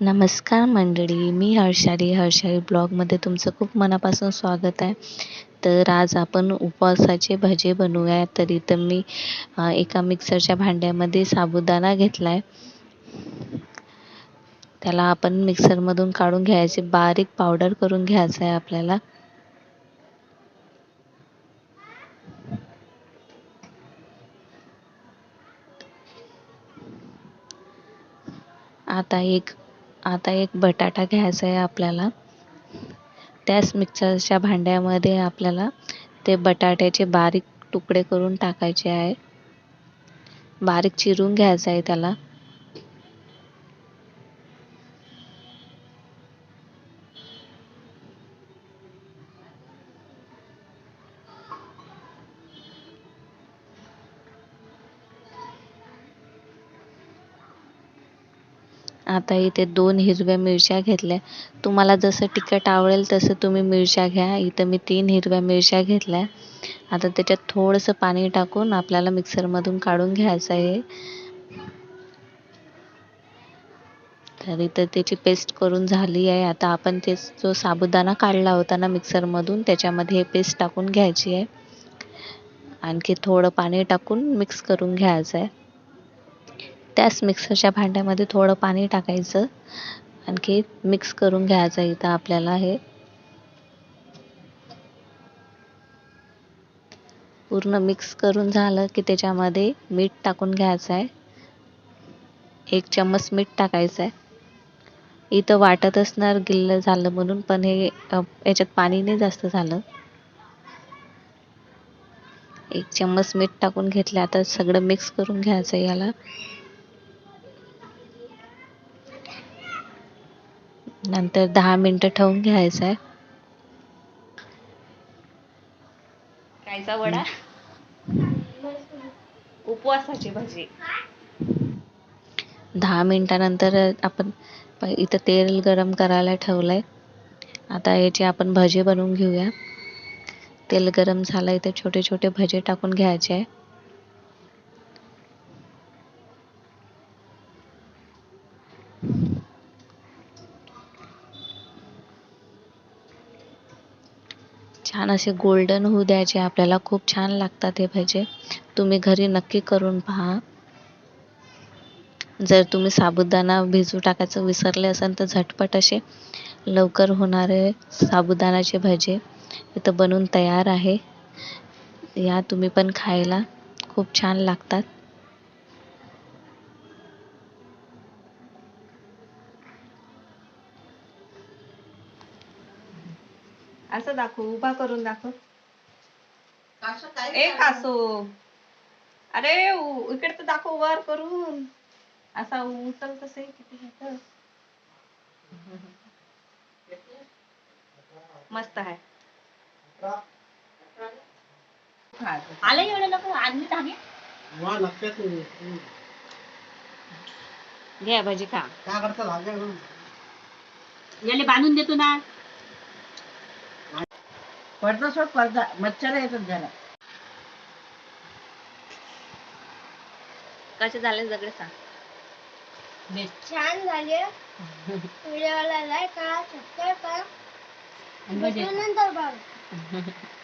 नमस्कार मंडळी मी हर्षाली. हर्षाली ब्लॉगमध्ये तुमचं खूप मनापासून स्वागत आहे. तर आज आपण उपवासाचे भजे बनवूया. तरी तर मी एका मिक्सरच्या भांड्यामध्ये साबुदाणा घेतला आहे त्याला आपण मिक्सरमधून काढून घ्यायचे. बारीक पावडर करून घ्यायचं आहे आपल्याला. आता एक आता एक बटाटा घ्यायचा आहे आपल्याला. त्याच मिक्सरच्या भांड्यामध्ये आपल्याला ते बटाट्याचे बारीक तुकडे करून टाकायचे आहे. बारीक चिरून घ्यायचं आहे त्याला. आता इथे दोन हिरव्या मिरच्या घेतल्या. तुम्हाला जसं तिखट आवडेल तसं तुम्ही मिरच्या घ्या. इथं मी तीन हिरव्या मिरच्या घेतल्या. आता त्याच्यात थोडंसं पाणी टाकून आपल्याला मिक्सरमधून काढून घ्यायचं आहे. तर इथं त्याची पेस्ट करून झाली आहे. आता आपण ते जो साबुदाणा काढला होता ना मिक्सरमधून त्याच्यामध्ये हे पेस्ट टाकून घ्यायची आहे. आणखी थोडं पाणी टाकून मिक्स करून घ्यायचं आहे. त्याच मिक्सरच्या भांड्यामध्ये थोडं पाणी टाकायचं. आणखी मिक्स करून घ्यायचं इथं आपल्याला हे. पूर्ण मिक्स करून झालं की त्याच्यामध्ये मीठ टाकून घ्यायचं आहे. एक चम्मच मीठ टाकायचं आहे. इथं वाटत असणार गिल्ल झालं म्हणून पण हे याच्यात पाणी नाही जास्त झालं. एक चम्मच मीठ टाकून घेतलं आता सगळं मिक्स करून घ्यायचं याला. नंतर दहा मिनटं ठेवून घ्यायचं आहे. कायचा वडा? उपवासाची भाजी. दहा मिनटानंतर आपण इथं तेल गरम करायला ठेवलंय. आता याचे आपण भजे बनवून घेऊया. तेल गरम झालं इथे छोटे छोटे भजे टाकून घ्यायचे आहे. छान असे गोल्डन होऊ द्यायचे. आपल्याला खूप छान लागतात हे भजे. तुम्ही घरी नक्की करून पहा. जर तुम्ही साबुदाणा भिजू टाकायचं विसरले असाल तर झटपट असे लवकर होणारे साबुदाण्याचे भजे इथं बनून तयार आहे. या तुम्ही पण खायला. खूप छान लागतात. असं दाखव उभा करून दाखव. असं काय एक असो अरे इकडे तर दाखव वर करून. असा उचल कसे किती. मस्त आहे. आले एवढे लोक आणली धागे. घ्या भाजी खा काय करता ना याले बांधून देतो ना. पडदा सोड पडदा मच्छर येतात जरा. कसे झाले सगळे सांग. छान झाले. व्हिडिओला लाईक करा सबस्क्राईब करा. नंतर बघा